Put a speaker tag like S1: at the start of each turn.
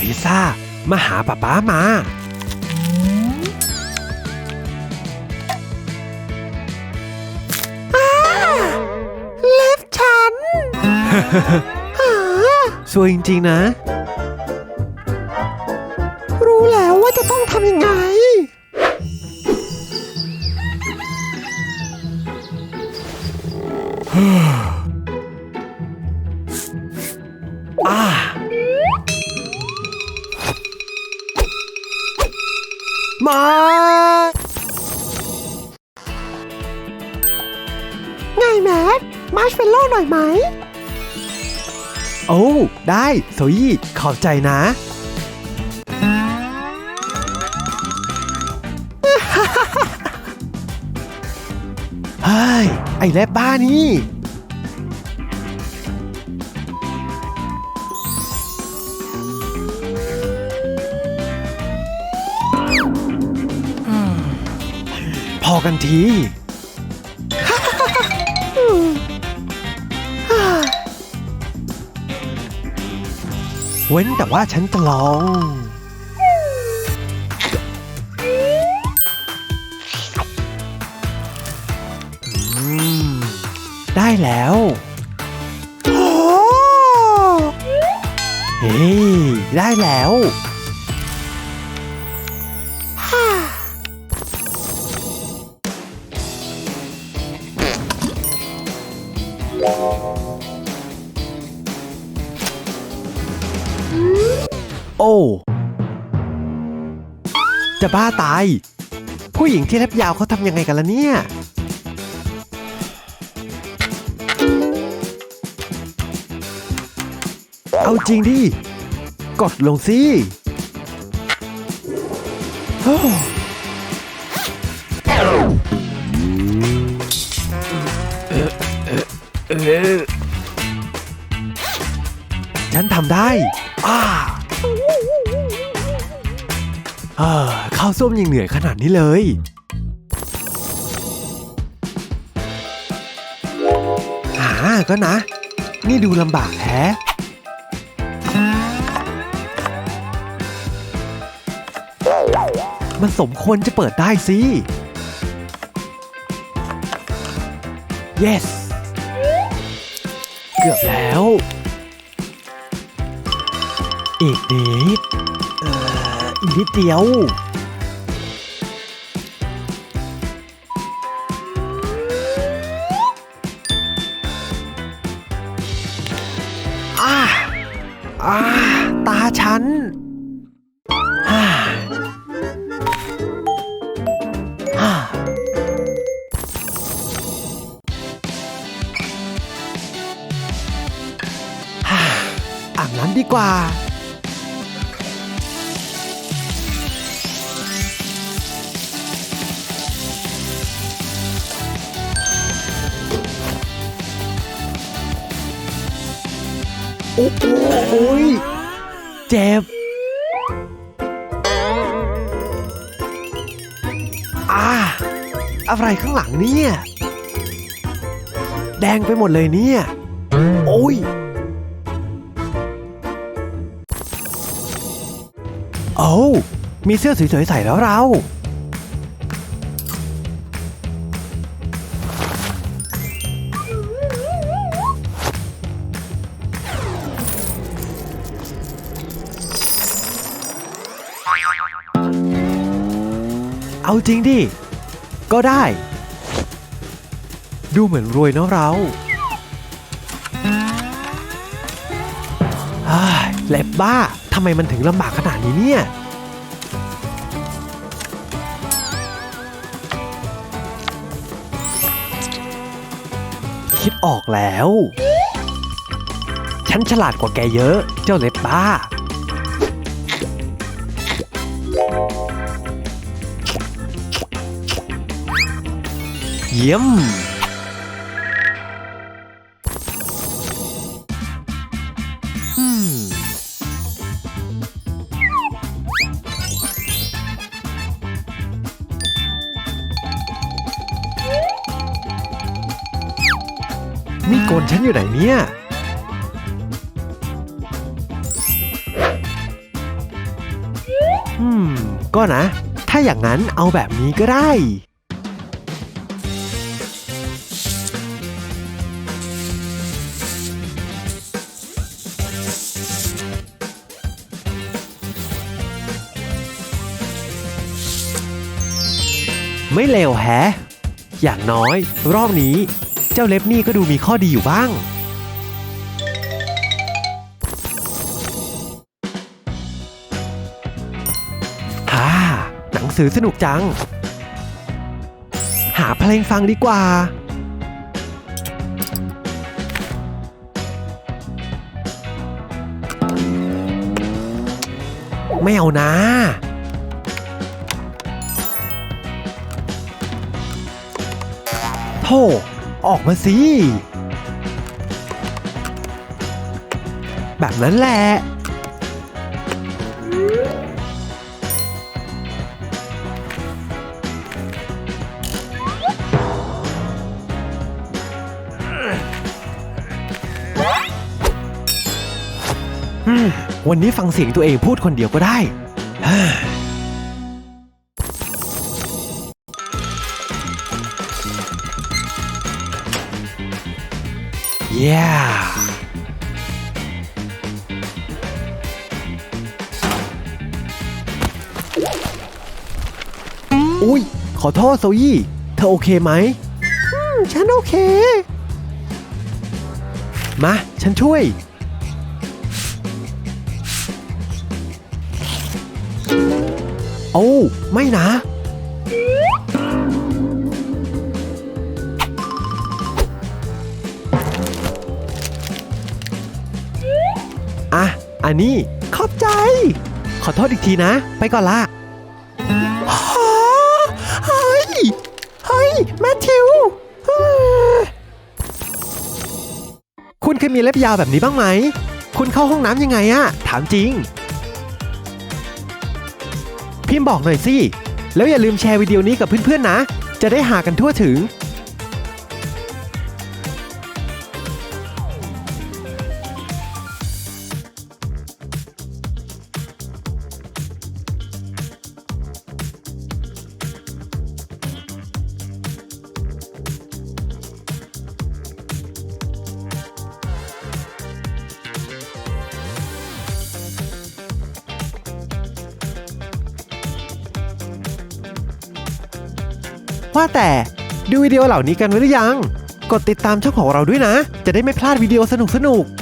S1: พิซซ่า มาหาป๊าป๊ามา
S2: เล็บฉัน
S1: สวยจริง ๆ นะ
S2: รู้แล้ว
S1: มา
S2: ไงแมทมาร์ชเฟลโล่หน่อยไหม
S1: โอ้ ได้โซยี่ขอบใจนะ เฮ้ย ไอ้แลบบ้านี่ อกันทีเว้นแต่ว่าฉันจะลอง ได้แล้วเฮ้ได้แล้ว จะบ้าตาย ผู้หญิงที่เล็บยาวเขาทำยังไงกันล่ะเนี่ย เอาจริงดิ กดลงสิโอ้ฉันทำได้ อ้า ข้าวส้มยังเหนื่อยขนาดนี้เลยหาก็นะ นี่ดูลำบากแฮะมันสมควรจะเปิดได้สิ yes เกือบแล้ว อีกนิด อีกนิดเดียว อ่าอ่าตาฉันอาอาฮ่าอาบน้ำดีกว่า อ้โหโอ้ยเจ็บอ่าอะไรข้างหลังเนี่ย แดงไปหมดเลยเนี่ย โอ้ย โอ้มีเสื้อสวยๆใส่แล้วเรา เอาจริงดิ ก็ได้ ดูเหมือนรวยเนาะเราเฮ้ยเล็บบ้า ทำไมมันถึงลำบากขนาดนี้เนี่ย คิดออกแล้ว ฉันฉลาดกว่าแกเยอะ เจ้าเล็บบ้า เยี่ยมอืมมีดโกนฉันอยู่ไหนเนี่ยอืม ก็นะ ถ้าอย่างนั้นเอาแบบนี้ก็ได้ ไม่เลวแฮะ อย่างน้อย รอบนี้ เจ้าเล็บนี่ก็ดูมีข้อดีอยู่บ้าง ฮ่า หนังสือสนุกจัง หาเพลงฟังดีกว่า ไม่เอานะ โธ่ออกมาสิ แบบนั้นแหละวันนี้ฟังเสียงตัวเองพูดคนเดียวก็ได้ ฮ่าเย้อุ้ย ขอโทษโซยี่ เธอโอเคไหม
S2: อืมฉันโอเค
S1: มา ฉันช่วย โอ้ ไม่นะ อันนี้
S2: ขอบใจ
S1: ขอโทษอีกทีนะ ไปก่อนละ
S2: ฮะเฮ้ย เฮ้ย แมทธิว
S1: คุณเคยมีเล็บยาวแบบนี้บ้างไหม คุณเข้าห้องน้ำยังไงอะ ถามจริง พิมพ์บอกหน่อยสิ แล้วอย่าลืมแชร์วิดีโอนี้กับเพื่อนๆนะ จะได้หากันทั่วถึง ว่าแต่ดูวิดีโอเหล่านี้กันไว้หรือยัง กดติดตามช่องของเราด้วยนะ จะได้ไม่พลาดวิดีโอสนุกๆ